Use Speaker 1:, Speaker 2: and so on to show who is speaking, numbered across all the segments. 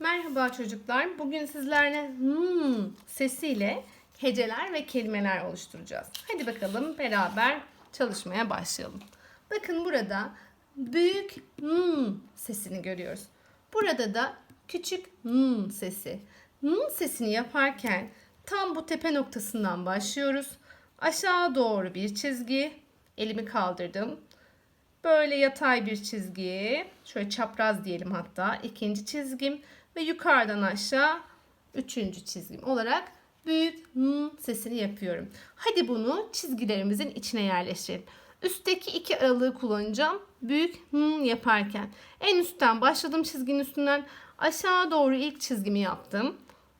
Speaker 1: Merhaba çocuklar. Bugün sizlerle hmm sesiyle heceler ve kelimeler oluşturacağız. Hadi bakalım beraber çalışmaya başlayalım. Bakın burada büyük hmm sesini görüyoruz. Burada da küçük hmm sesi. Hmm sesini yaparken tam bu tepe noktasından başlıyoruz. Aşağı doğru bir çizgi. Elimi kaldırdım. Böyle yatay bir çizgi. Şöyle çapraz diyelim hatta. ikinci çizgim ve yukarıdan aşağı üçüncü çizgim olarak büyük n sesini yapıyorum. Hadi bunu çizgilerimizin içine yerleştirelim. Üstteki iki aralığı kullanacağım. Büyük n yaparken. En üstten başladım çizginin üstünden aşağı doğru ilk çizgimi yaptım.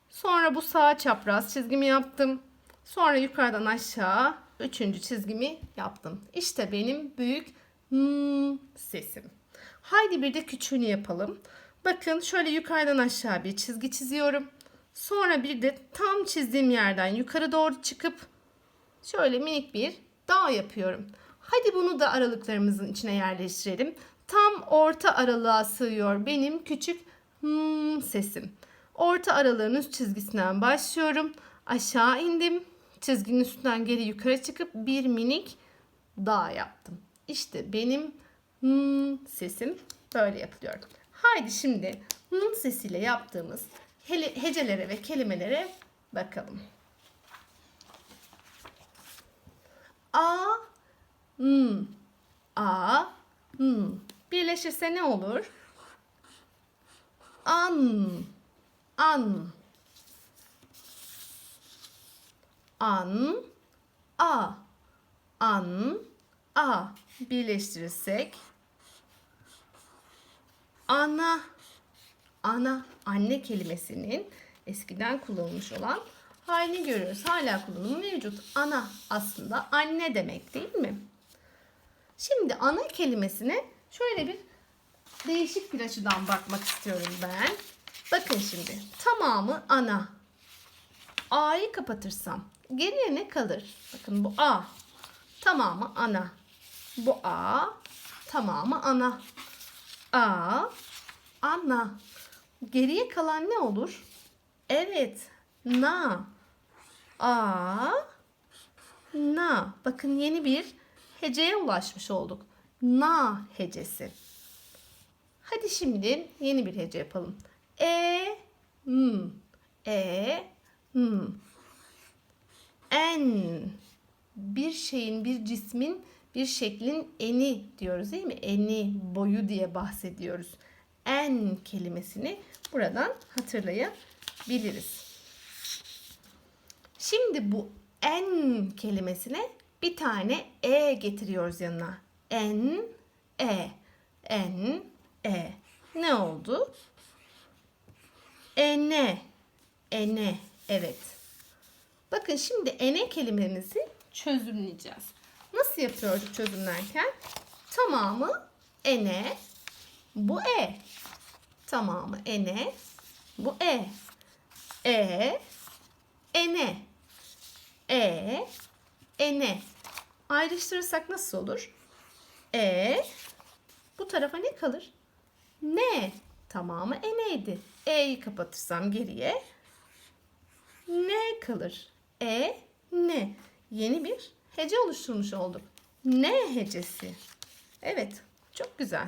Speaker 1: Sonra bu sağ çapraz çizgimi yaptım. Sonra yukarıdan aşağı üçüncü çizgimi yaptım. İşte benim büyük n sesim. Haydi bir de küçüğünü yapalım. Bakın şöyle yukarıdan aşağı bir çizgi çiziyorum. Sonra bir de tam çizdiğim yerden yukarı doğru çıkıp şöyle minik bir dağ yapıyorum. Hadi bunu da aralıklarımızın içine yerleştirelim. Tam orta aralığa sığıyor benim küçük hmm sesim. Orta aralığın üst çizgisinden başlıyorum. Aşağı indim. Çizginin üstünden geri yukarı çıkıp bir minik dağ yaptım. İşte benim hmm sesim böyle yapılıyor. Haydi şimdi n sesiyle yaptığımız hecelere ve kelimelere bakalım. A, n, a, n. Birleşirse ne olur? An, an. An, a, an, a. Birleştirirsek ana ana anne kelimesinin eskiden kullanılmış olan halini görüyoruz. Hala kullanımı mevcut. Ana aslında anne demek değil mi? Şimdi ana kelimesine şöyle bir değişik bir açıdan bakmak istiyorum ben. Bakın şimdi tamamı ana. A'yı kapatırsam geriye ne kalır? Bakın bu A. Tamamı ana. Bu A. Tamamı ana. A, ana. Geriye kalan ne olur? Evet, na. A, na. Bakın yeni bir heceye ulaşmış olduk. Na hecesi. Hadi şimdi yeni bir hece yapalım. E, m. E, m. En. Bir şeyin, bir cismin bir şeklin eni diyoruz değil mi? Eni, boyu diye bahsediyoruz. En kelimesini buradan hatırlayabiliriz. Şimdi bu en kelimesine bir tane e getiriyoruz yanına. En, e, en, e. Ne oldu? Ene, ene, evet. Bakın şimdi ene kelimemizi çözümleyeceğiz. Nasıl yapıyorduk çözümlerken? Tamamı ene, bu e. Tamamı ene, bu e. E, ene. E, ene. Ayrıştırırsak nasıl olur? E, bu tarafa ne kalır? Ne. Tamamı eneydi. E'yi kapatırsam geriye ne kalır? E, ne. Yeni bir hece oluşturmuş olduk. Ne hecesi. Evet, çok güzel.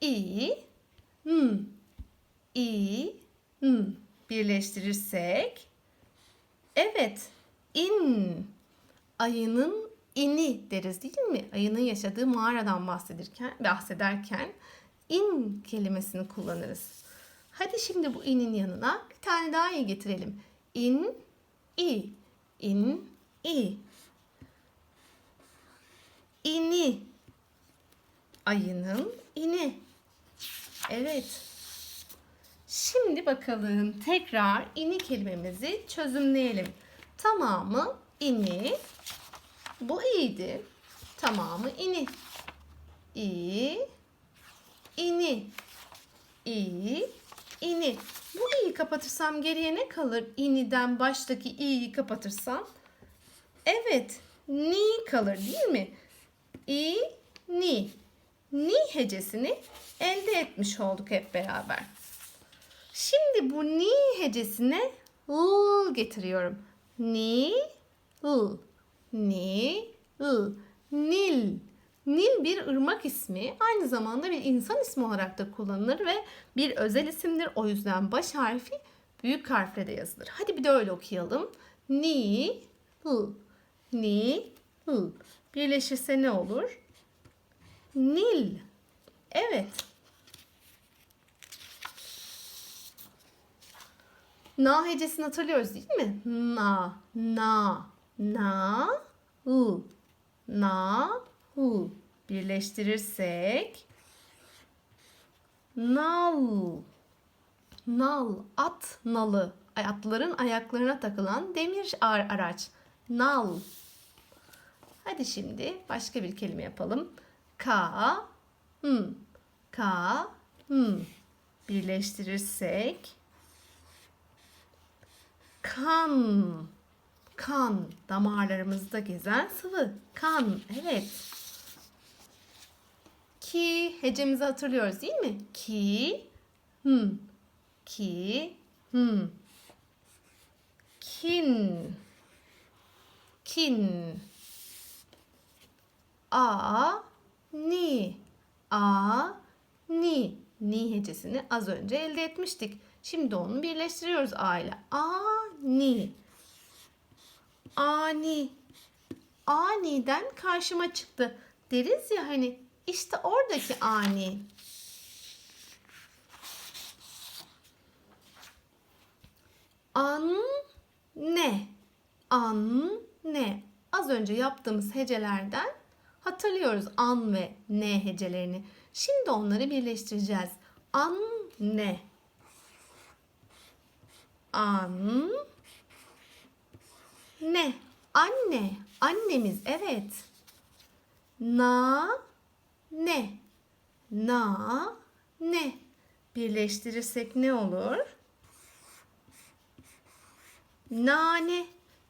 Speaker 1: İ, m, i, m. Birleştirirsek, evet, in, ayının ini deriz değil mi? Ayının yaşadığı mağaradan bahsedirken, bahsederken in kelimesini kullanırız. Hadi şimdi bu inin yanına bir tane daha iyi getirelim. İn, i, in, i. İni, ayının ini. Evet. Şimdi bakalım tekrar ini kelimemizi çözümleyelim. Tamamı ini. Bu iyiydi. Tamamı ini. İ, ini. İ, ini. Bu i'yi kapatırsam geriye ne kalır? İ'niden baştaki i'yi kapatırsam. Evet, ni kalır değil mi? İ, ni. ni hecesini elde etmiş olduk hep beraber. Şimdi bu ni hecesine l getiriyorum. Ni, l, ni, l, nil. Nil bir ırmak ismi, aynı zamanda bir insan ismi olarak da kullanılır ve bir özel isimdir. O yüzden baş harfi büyük harfle de yazılır. Hadi bir de öyle okuyalım. Ni, l, ni, l. Birleşirse ne olur? Nil. Evet. Na hecesini hatırlıyoruz değil mi? Na, na, na, u, na, u. Birleştirirsek nal. Nal, at nalı. Atların ayaklarına takılan demir ar- araç. Nal. Hadi şimdi başka bir kelime yapalım. Ka, m, ka, m. Birleştirirsek kan, kan damarlarımızda gezen sıvı. Kan, evet. Ki hecemizi hatırlıyoruz değil mi? Ki, m, ki, m. Kin, kin. A, ni, a, ni. Ni hecesini az önce elde etmiştik. Şimdi onu birleştiriyoruz a ile. Ani. Ani. Aniden karşıma çıktı. Deriz ya hani işte oradaki ani. An ne? An ne? Az önce yaptığımız hecelerden hatırlıyoruz an ve ne hecelerini. Şimdi onları birleştireceğiz. An ne? An ne? Anne. Annemiz evet. Na ne? Na ne? Birleştirirsek ne olur? Nane.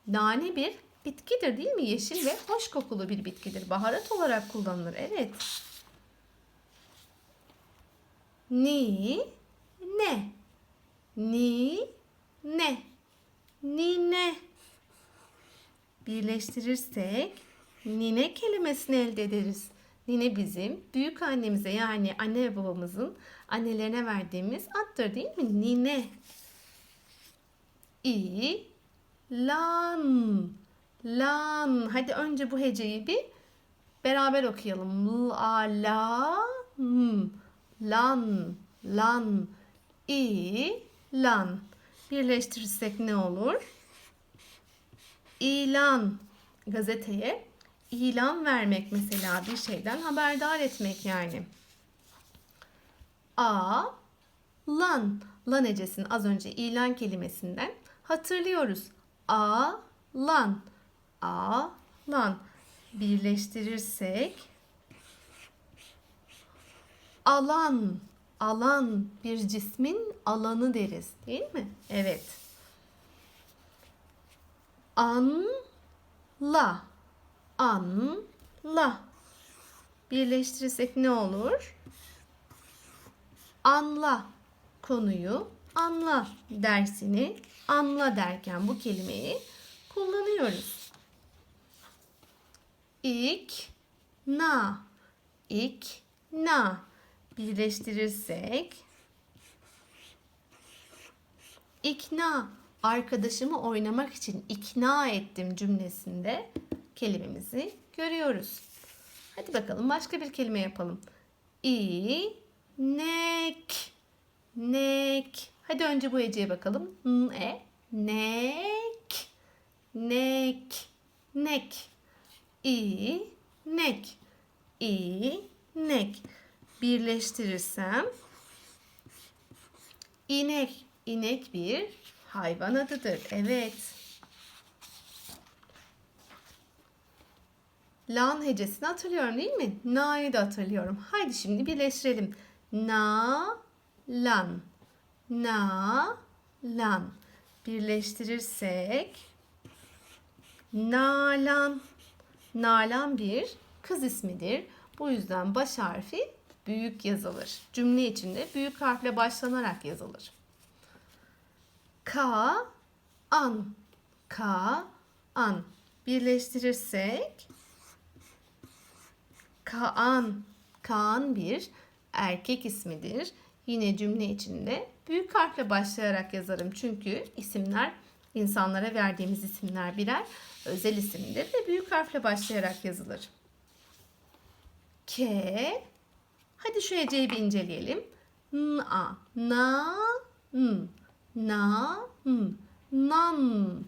Speaker 1: Nane bir bitkidir değil mi? Yeşil ve hoş kokulu bir bitkidir. Baharat olarak kullanılır. Evet. Ni ne? Ni ne? Nine. Birleştirirsek nine kelimesini elde ederiz. Nine bizim büyük annemize yani anne ve babamızın annelerine verdiğimiz addır değil mi? Nine. İ lan lan. Hadi önce bu heceyi bir beraber okuyalım. La la m lan lan i lan. Birleştirirsek ne olur? İlan gazeteye ilan vermek mesela bir şeyden haberdar etmek yani. A lan lan ecesini az önce ilan kelimesinden hatırlıyoruz. A lan a lan birleştirirsek alan alan bir cismin alanı deriz değil mi? Evet. Anla anla. Birleştirirsek ne olur? Anla konuyu. Anla dersini. Anla derken bu kelimeyi kullanıyoruz. İk na. İk na. Birleştirirsek. İkna. Arkadaşımı oynamak için ikna ettim cümlesinde kelimemizi görüyoruz. Hadi bakalım başka bir kelime yapalım. İ nek. Hadi önce bu heceye bakalım. N e nek nek nek. İ nek İ nek birleştirirsem inek. İnek bir hayvan adıdır. Evet. Lan hecesini hatırlıyorum değil mi? Na'yı da hatırlıyorum. Haydi şimdi birleştirelim. Na, lan. Na, lan. Birleştirirsek Nalan. Nalan bir kız ismidir. Bu yüzden baş harfi büyük yazılır. Cümle içinde büyük harfle başlanarak yazılır. Ka, an, ka, an. Birleştirirsek Kaan. Kaan bir erkek ismidir. Yine cümle içinde büyük harfle başlayarak yazarım. Çünkü isimler insanlara verdiğimiz isimler birer özel isimdir ve büyük harfle başlayarak yazılır. K. Hadi şu heceyi bir inceleyelim. Na, na, n, na, n, nan.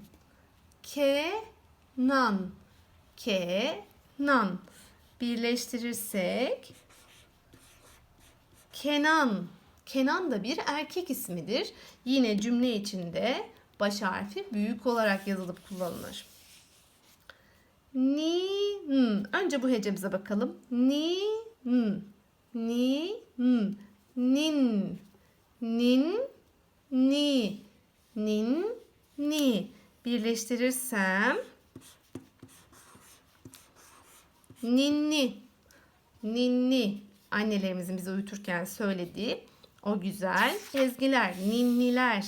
Speaker 1: Ke, nan. Ke, nan. Birleştirirsek Kenan. Kenan da bir erkek ismidir. Yine cümle içinde baş harfi büyük olarak yazılıp kullanılır. Ni, n. Önce bu hecemize bakalım. Ni, n. Ni, n. Nin. Nin, ni. Nin, ni. Birleştirirsem ninni. Ninni. Annelerimizin bizi uyuturken söylediği o güzel ezgiler, ninniler.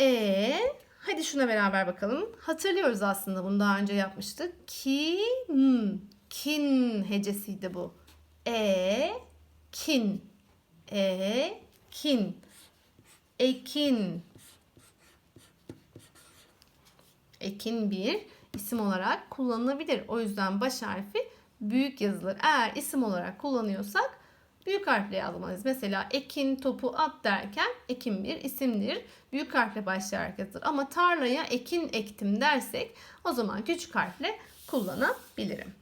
Speaker 1: E hadi şuna beraber bakalım. Hatırlıyoruz aslında bunu daha önce yapmıştık. Kin. Kin hecesiydi bu. E kin. E kin. Ekin. Ekin bir isim olarak kullanılabilir. O yüzden baş harfi büyük yazılır. Eğer isim olarak kullanıyorsak büyük harfle yazmalıyız. Mesela ekin, topu, at derken ekin bir isimdir. Büyük harfle başlayarak yazılır. Ama tarlaya ekin ektim dersek o zaman küçük harfle kullanabilirim.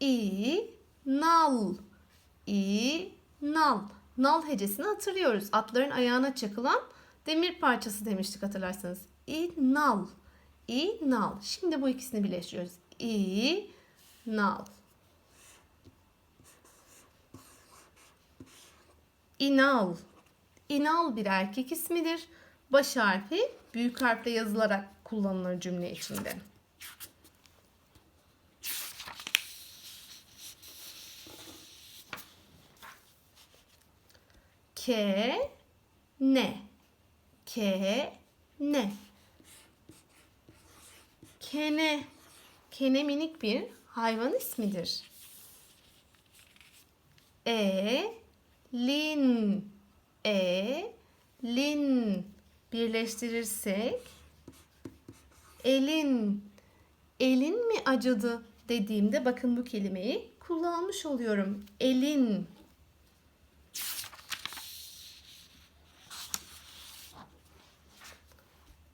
Speaker 1: İ, nal. İ, nal. Nal hecesini hatırlıyoruz. Atların ayağına çakılan demir parçası demiştik hatırlarsanız. İ, nal. İ, nal. Şimdi bu ikisini birleştiriyoruz. İ, nal. İnal. İnal bir erkek ismidir. Baş harfi büyük harfle yazılarak kullanılır cümle içinde. Ke, ne. Ke, ne. Kene. Kene minik bir hayvan ismidir. E, lin. E, lin. Birleştirirsek elin. Elin mi acıdı dediğimde bakın bu kelimeyi kullanmış oluyorum. Elin.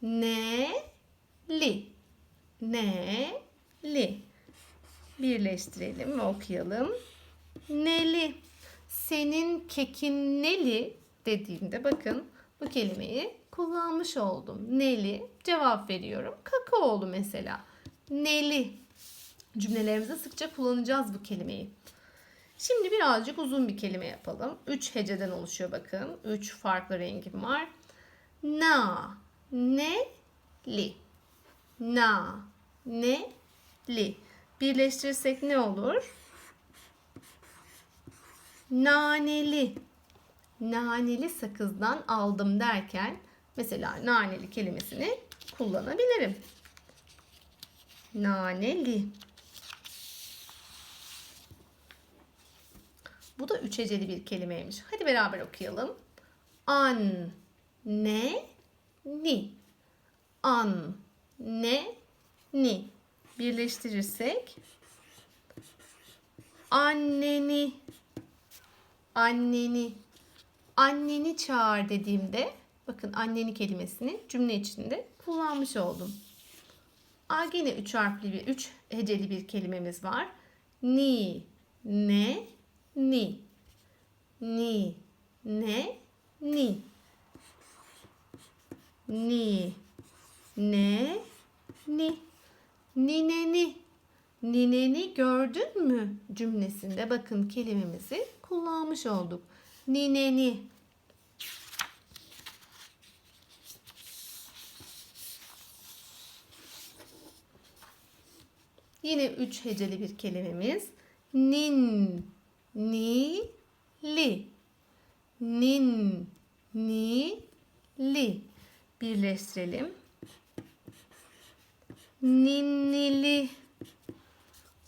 Speaker 1: Ne li ne li birleştirelim ve okuyalım. Neli senin kekin neli dediğimde bakın bu kelimeyi kullanmış oldum. Neli cevap veriyorum. Kakaolu mesela. Neli cümlelerimizde sıkça kullanacağız bu kelimeyi. Şimdi birazcık uzun bir kelime yapalım. Üç heceden oluşuyor bakın. Üç farklı rengim var. Na, ne, li. Na, ne, li. Birleştirirsek ne olur? Naneli. Naneli sakızdan aldım derken mesela naneli kelimesini kullanabilirim. Naneli. Bu da üç heceli bir kelimeymiş. Hadi beraber okuyalım. An, ne, ni. An, ne, ni. Birleştirirsek anneni, anneni, anneni çağır dediğimde bakın anneni kelimesini cümle içinde kullanmış oldum. A gene üç harfli bir, üç heceli bir kelimemiz var. Ni, ne, ni. Ni, ne, ni. Ni, ne, ni. Nineni, nineni gördün mü cümlesinde bakın kelimemizi kullanmış olduk. Nineni. Yine üç heceli bir kelimemiz. Nin, ni, li. Nin, ni, li. Birleştirelim. Ninnili.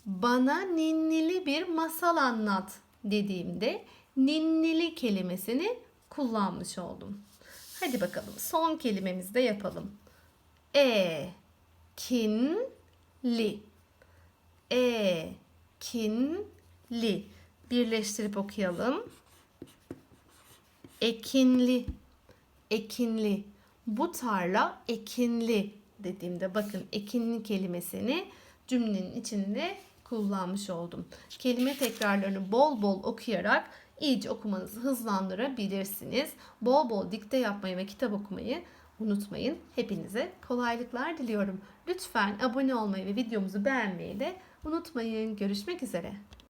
Speaker 1: Bana ninnili bir masal anlat dediğimde ninnili kelimesini kullanmış oldum. Hadi bakalım son kelimemizi de yapalım. E kin li. E kin li. Birleştirip okuyalım. Ekinli. Ekinli. Bu tarla ekinli dediğimde bakın ekinli kelimesini cümlenin içinde kullanmış oldum. Kelime tekrarlarını bol bol okuyarak iyice okumanızı hızlandırabilirsiniz. Bol bol dikte yapmayı ve kitap okumayı unutmayın. Hepinize kolaylıklar diliyorum. Lütfen abone olmayı ve videomuzu beğenmeyi de unutmayın. Görüşmek üzere.